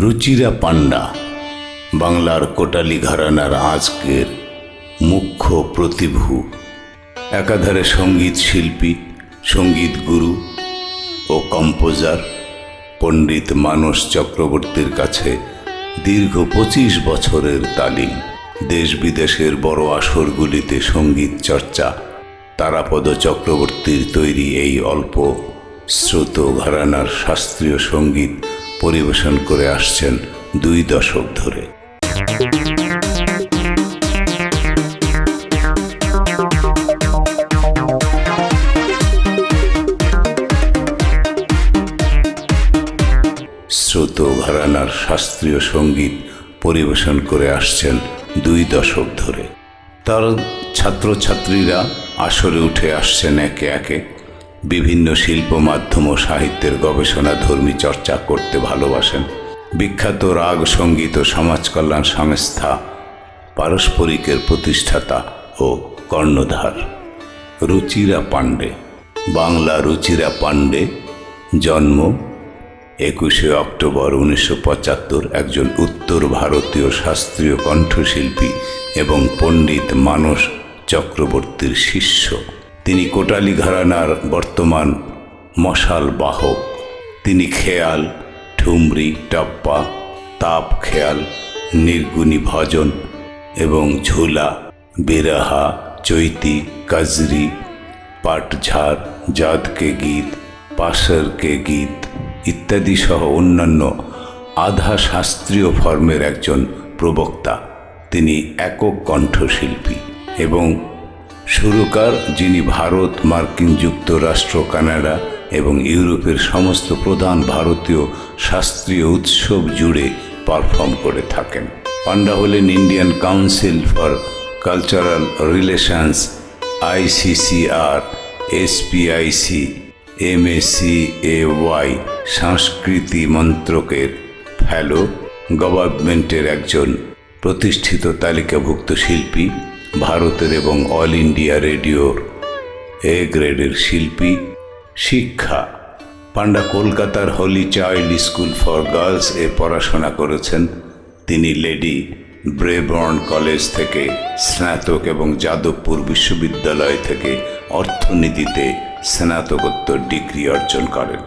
রুচিরা পান্ডা বাংলার কোটালি ঘরানার আজকের মুখ্য প্রতিভু। একাধারে সংগীত শিল্পী, সংগীত গুরু ও কম্পোজার, পণ্ডিত মানস চক্রবর্তীর কাছে দীর্ঘ পঁচিশ বছরের তালিম। দেশ বিদেশের বড় আসরগুলিতে সংগীত চর্চা, তারাপদ চক্রবর্তীর তৈরি এই অল্প শ্রুত ঘরানার শাস্ত্রীয় সংগীত পরিবেশন করে আসছেন দুই দশক ধরে। শ্রুত ঘরানার শাস্ত্রীয় সংগীত পরিবেশন করে আসছেন দুই দশক ধরে। তার ছাত্রছাত্রীরা আসরে উঠে আসছেন একে একে। বিভিন্ন শিল্প মাধ্যম ও সাহিত্যের গবেষণা ধর্মী চর্চা করতে ভালোবাসেন। বিখ্যাত রাগ সংগীত ও সমাজ কল্যাণ সংস্থা পারস্পরিকের প্রতিষ্ঠাতা ও কর্ণধার। রুচিরা পাণ্ডে। বাংলা রুচিরা পাণ্ডে জন্ম একুশে অক্টোবর উনিশশো পঁচাত্তর একজন উত্তর ভারতীয় শাস্ত্রীয় কণ্ঠশিল্পী এবং পণ্ডিত মানস চক্রবর্তীর শিষ্য। তিনি কোটালি ঘরানার বর্তমান মশাল বাহক। তিনি খেয়াল, ঠুমরি, টপ্পা, তাপ খেয়াল, নির্গুণী ভজন এবং ঝুলা, বিরাহা, চৈতি, কাজরি পাটঝাড় জাদকে গীত, পাশেরকে গীত ইত্যাদি সহ অন্যান্য আধা শাস্ত্রীয় ফর্মের একজন প্রবক্তা। তিনি একক কণ্ঠশিল্পী এবং সুরকার যিনি ভারত, মার্কিন যুক্তরাষ্ট্র, কানাডা এবং ইউরোপের সমস্ত প্রধান ভারতীয় শাস্ত্রীয় উৎসব জুড়ে পারফর্ম করে থাকেন। পান্ডা হলেন Indian Council for Cultural Relations ICCR SPIC Y সংস্কৃতি মন্ত্রকের ফেলো গভর্নমেন্টের একজন প্রতিষ্ঠিত তালিকাভুক্ত শিল্পী ভারতের এবং অল ইন্ডিয়া রেডিওর এ গ্রেডের শিল্পী, শিক্ষা। পান্ডা কলকাতার Holy Child School for Girls এ পড়াশোনা করেছেন। তিনি লেডি, ব্রেবর্ন কলেজ থেকে স্নাতক এবং যাদবপুর বিশ্ববিদ্যালয় থেকে অর্থনীতিতে স্নাতকোত্তর ডিগ্রি অর্জন করেন।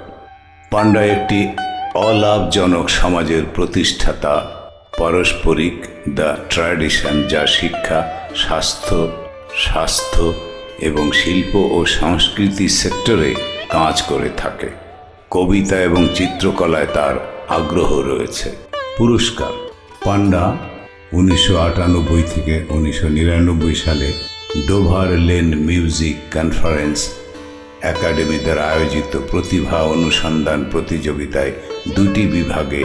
পান্ডা একটি অলাভজনক সমাজের প্রতিষ্ঠাতা, পারস্পরিক দ্য ট্র্যাডিশন যা শিক্ষা স্বাস্থ্য স্বাস্থ্য এবং শিল্প ও সংস্কৃতি সেক্টরে কাজ করে থাকে। কবিতা এবং চিত্রকলায় তার আগ্রহ রয়েছে। পুরস্কার, পান্ডা, উনিশশো আটানব্বই থেকে উনিশশো নিরানব্বই সালে Dover Lane Music Conference Academy দ্বারা আয়োজিত প্রতিভা অনুসন্ধান প্রতিযোগিতায় দুটি বিভাগে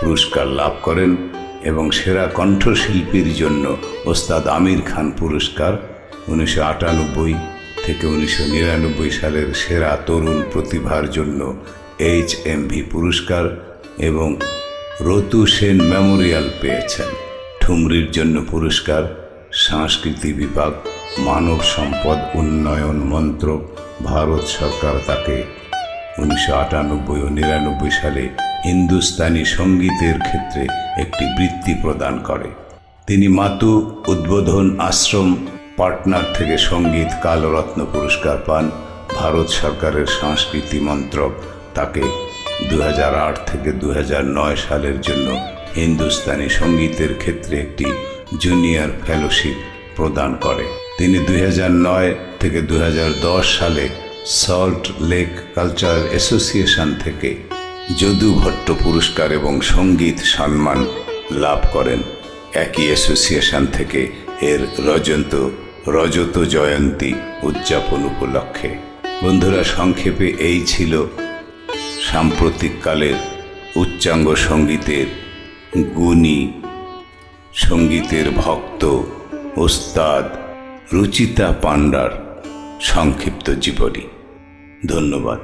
পুরস্কার লাভ করেন। এবং সেরা কণ্ঠশিল্পীর জন্য ওস্তাদ আমির খান পুরস্কার উনিশশো আটানব্বই থেকে উনিশশো নিরানব্বই সালের সেরা তরুণ প্রতিভার জন্য এইচ এমভি পুরস্কার এবং রতু সেন মেমোরিয়াল পেয়েছেন। ঠুমরির জন্য পুরস্কার, সংস্কৃতি বিভাগ, মানব সম্পদ উন্নয়ন মন্ত্রক ভারত সরকার তাকে উনিশশো আটানব্বই ও নিরানব্বই সালে হিন্দুস্তানি সঙ্গীতের ক্ষেত্রে একটি বৃত্তি প্রদান করে। তিনি মাতু উদ্বোধন আশ্রম পাটনার থেকে সংগীত কালরত্ন পুরস্কার পান। ভারত সরকারের সংস্কৃতি মন্ত্রক তাকে দু হাজার আট থেকে দু হাজার নয় সালের জন্য হিন্দুস্তানি সঙ্গীতের ক্ষেত্রে একটি জুনিয়র ফেলোশিপ প্রদান করে। তিনি দুই হাজার নয় থেকে দু হাজার দশ সালে সল্ট লেক কালচারাল অ্যাসোসিয়েশন থেকে যদু ভট্ট পুরস্কার এবং সংগীত সম্মান লাভ করেন। একই অ্যাসোসিয়েশন থেকে এর রজন্ত রজত জয়ন্তী উদযাপন উপলক্ষে। বন্ধুরা, সংক্ষেপে এই ছিল সাম্প্রতিককালের উচ্চাঙ্গ সঙ্গীতের গুণী, সঙ্গীতের ভক্ত, ওস্তাদ রুচিতা পাণ্ডার। সংক্ষিপ্ত জীবনী। ধন্যবাদ।